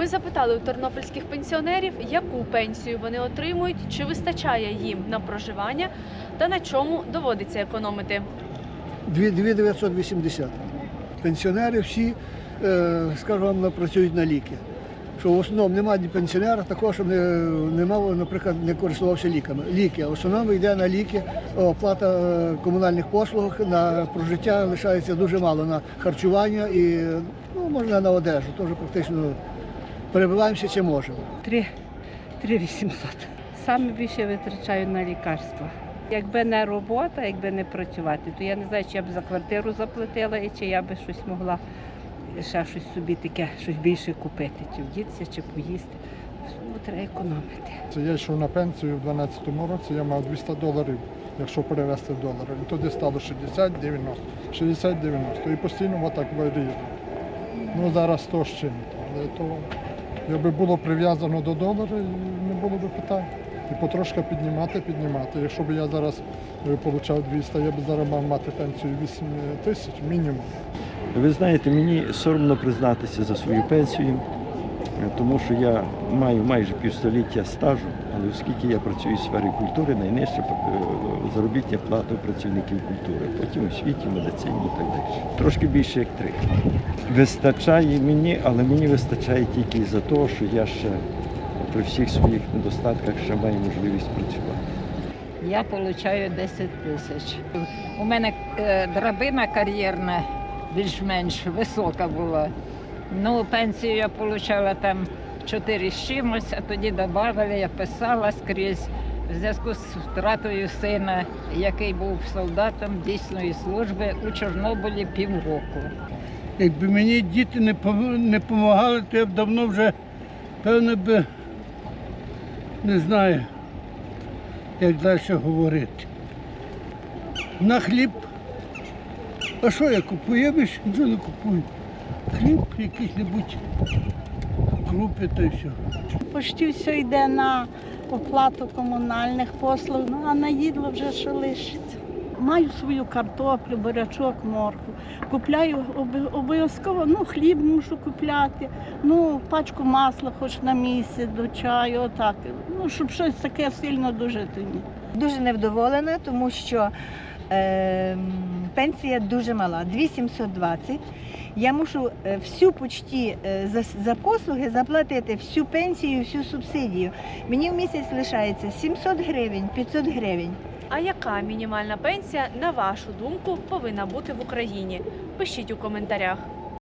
Ми запитали у тернопільських пенсіонерів, яку пенсію вони отримують, чи вистачає їм на проживання та на чому доводиться економити. 2980. Пенсіонери всі, е, скажу вам, працюють на ліки. Що в основному немає пенсіонера щоб не, не мав, наприклад, не користувався ліками. Ліки. В основному йде на ліки, оплата е, комунальних послуг, на прожиття лишається дуже мало на харчування і ну, можна на одежу. Теж практично перебиваємося чи можемо. 3, 3 800. Саме більше витрачаю на лікарства. Якби не робота, якби не працювати, то я не знаю, чи я б за квартиру заплатила і чи я би щось могла ще щось собі таке, щось більше купити, чи вдітися, чи поїсти. Всьому треба економити. Це я йшов на пенсію в 12-му році, я мав 200 доларів, якщо перевести в долари. І тоді стало 60-90, 60-90. І постійно отак варіює. Ну зараз то з чим. Але то, якби було прив'язано до долара, не було б питань. І потрошки піднімати, піднімати. Якщо б я зараз отримав 200, я б зараз мав мати пенсію 8 тисяч мінімум. Ви знаєте, мені соромно признатися за свою пенсію, е, тому що я маю майже півстоліття стажу, але оскільки я працюю в сфері культури, найнижча е, заробітня плата працівників культури, потім у освіті, медицині і так далі. Трошки більше як три. Вистачає мені, але мені вистачає тільки за того, що я ще при всіх своїх недостатках ще маю можливість працювати. Я отримую 10 тисяч. У мене е, драбина кар'єрна більш-менш висока була. Ну, пенсію я отримала там 4 з чимось, а тоді додали, я писала скрізь в зв'язку з втратою сина, який був солдатом дійсної служби у Чорнобилі півроку. Якби мені діти не допомагали, то я б давно вже, певно би, не знаю, як далі говорити. На хліб. А що я купую? Я більше нічого не купую. Хліб якийсь небудь крупи та й все. Почти все йде на оплату комунальних послуг, ну а на їдло вже що лишиться. Маю свою картоплю, бурячок, морку. Купляю обов'язково, ну хліб мушу купляти, ну пачку масла хоч на місяць до чаю, отак. Ну, щоб щось таке сильно дожити. Ні. дуже невдоволена, тому що пенсія дуже мала 2720. Я мушу е, всю почті е, за, за послуги заплатити всю пенсію, всю субсидію. Мені в місяць лишається 700 гривень, 500 гривень. А яка мінімальна пенсія, на вашу думку, повинна бути в Україні? Пишіть у коментарях.